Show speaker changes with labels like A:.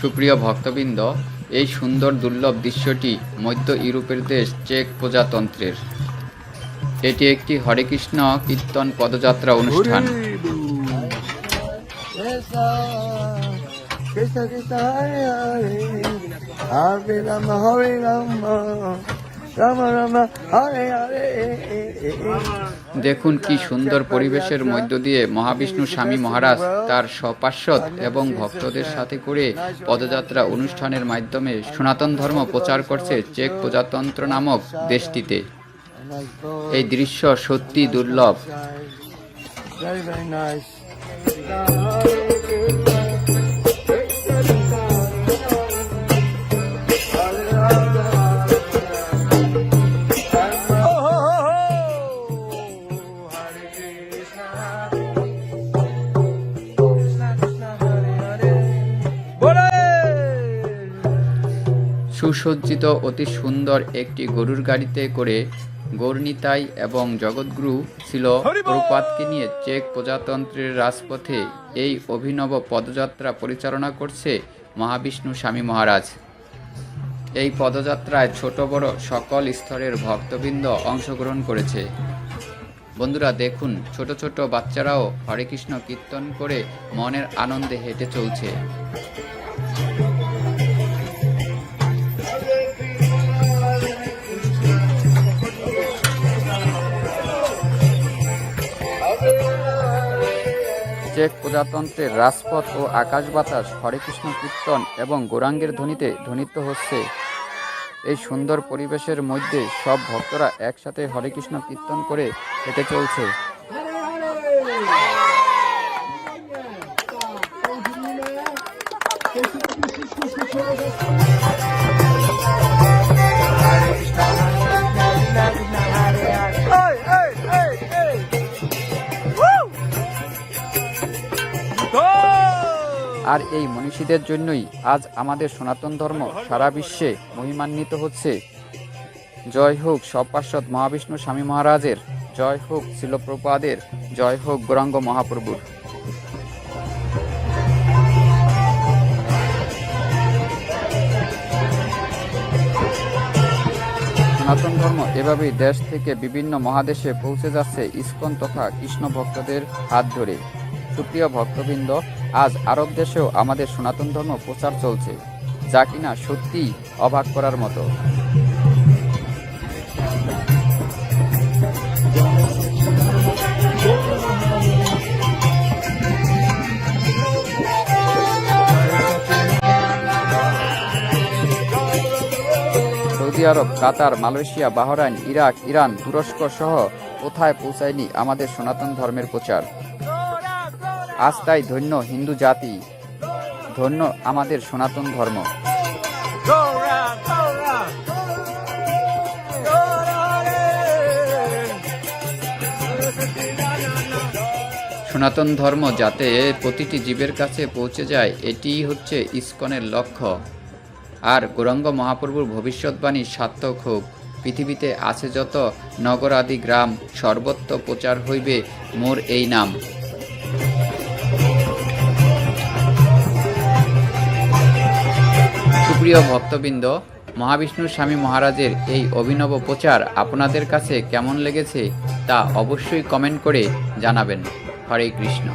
A: সুপ্রিয় ভক্তবৃন্দ, এই সুন্দর দুর্লভ দৃশ্যটি মধ্য ইউরোপের দেশ চেক প্রজাতন্ত্রের। এটি একটি হরে কৃষ্ণ কীর্তন পদযাত্রা অনুষ্ঠান।
B: কৃষ্ণ কৃষ্ণ হরে হরে হরে রাম, হরে Hare Rama Hare Hare.
A: দেখুন কি সুন্দর পরিবেশের মধ্য দিয়ে মহাবিষ্ণু স্বামী মহারাজ তার সপার্শ্বদ এবং ভক্তদের সাথে করে পদযাত্রা অনুষ্ঠানের মাধ্যমে সনাতন ধর্ম প্রচার করছে চেক প্রজাতন্ত্র নামক দেশটিতে। এই দৃশ্য সত্যি দুর্লভ। সুসজ্জিত অতি সুন্দর একটি গরুর গাড়িতে করে গৌরনীতাই এবং জগৎগুরু ছিল প্রপাতকে নিয়ে চেক প্রজাতন্ত্রের রাজপথে এই অভিনব পদযাত্রা পরিচালনা করছে মহাবিষ্ণু স্বামী মহারাজ। এই পদযাত্রায় ছোট বড় সকল স্তরের ভক্তবৃন্দ অংশগ্রহণ করেছে। বন্ধুরা দেখুন ছোট ছোট বাচ্চারাও হরে কৃষ্ণ কীর্তন করে মনের আনন্দে হেঁটে চলছে। চেক প্রজাতন্ত্রের রাজপথ ও আকাশ বাতাস হরেকৃষ্ণ কীর্তন এবং গোরাঙ্গের ধ্বনিতে ধ্বনিত হচ্ছে। এই সুন্দর পরিবেশের মধ্যে সব ভক্তরা একসাথে হরে কৃষ্ণ কীর্তন করে হেঁটে চলছে। আর এই মনীষীদের জন্যই আজ আমাদের সনাতন ধর্ম সারা বিশ্বে মহিমান্বিত হচ্ছে। জয় হোক সপার্শ্বদ মহাবিষ্ণু স্বামী মহারাজের, জয় হোক শিলপ্রপাদের জয় হোক গৌরাঙ্গ মহাপ্রভুর। সনাতন ধর্ম এভাবেই দেশ থেকে বিভিন্ন মহাদেশে পৌঁছে যাচ্ছে ইস্কন তথা কৃষ্ণ ভক্তদের হাত ধরে। সুপ্রিয় ভক্তবৃন্দ আজ আরব দেশেও আমাদের সনাতন ধর্ম প্রচার চলছে, যা কিনা সত্যিই অবাক করার মতো। Saudi Arab, Qatar, Malaysia, Bahrain, Iraq, Iran, তুরস্ক সহ কোথায় পৌঁছায়নি আমাদের সনাতন ধর্মের প্রচার? আজ তাই ধন্য হিন্দু জাতি, ধন্য আমাদের সনাতন ধর্ম. সনাতন ধর্ম যাতে প্রতিটি জীবের কাছে পৌঁছে যায়, এটিই হচ্ছে ইস্কনের লক্ষ্য। আর গৌরাঙ্গ মহাপ্রভুর ভবিষ্যৎবাণী সার্থক হোক। পৃথিবীতে আছে যত নগর আদি গ্রাম, সর্বত্র প্রচার হইবে মোর এই নাম। সুপ্রিয় ভক্তবৃন্দ, মহাবিষ্ণু স্বামী মহারাজের এই অভিনব প্রচার আপনাদের কাছে কেমন লেগেছে তা অবশ্যই কমেন্ট করে জানাবেন। হরে কৃষ্ণ।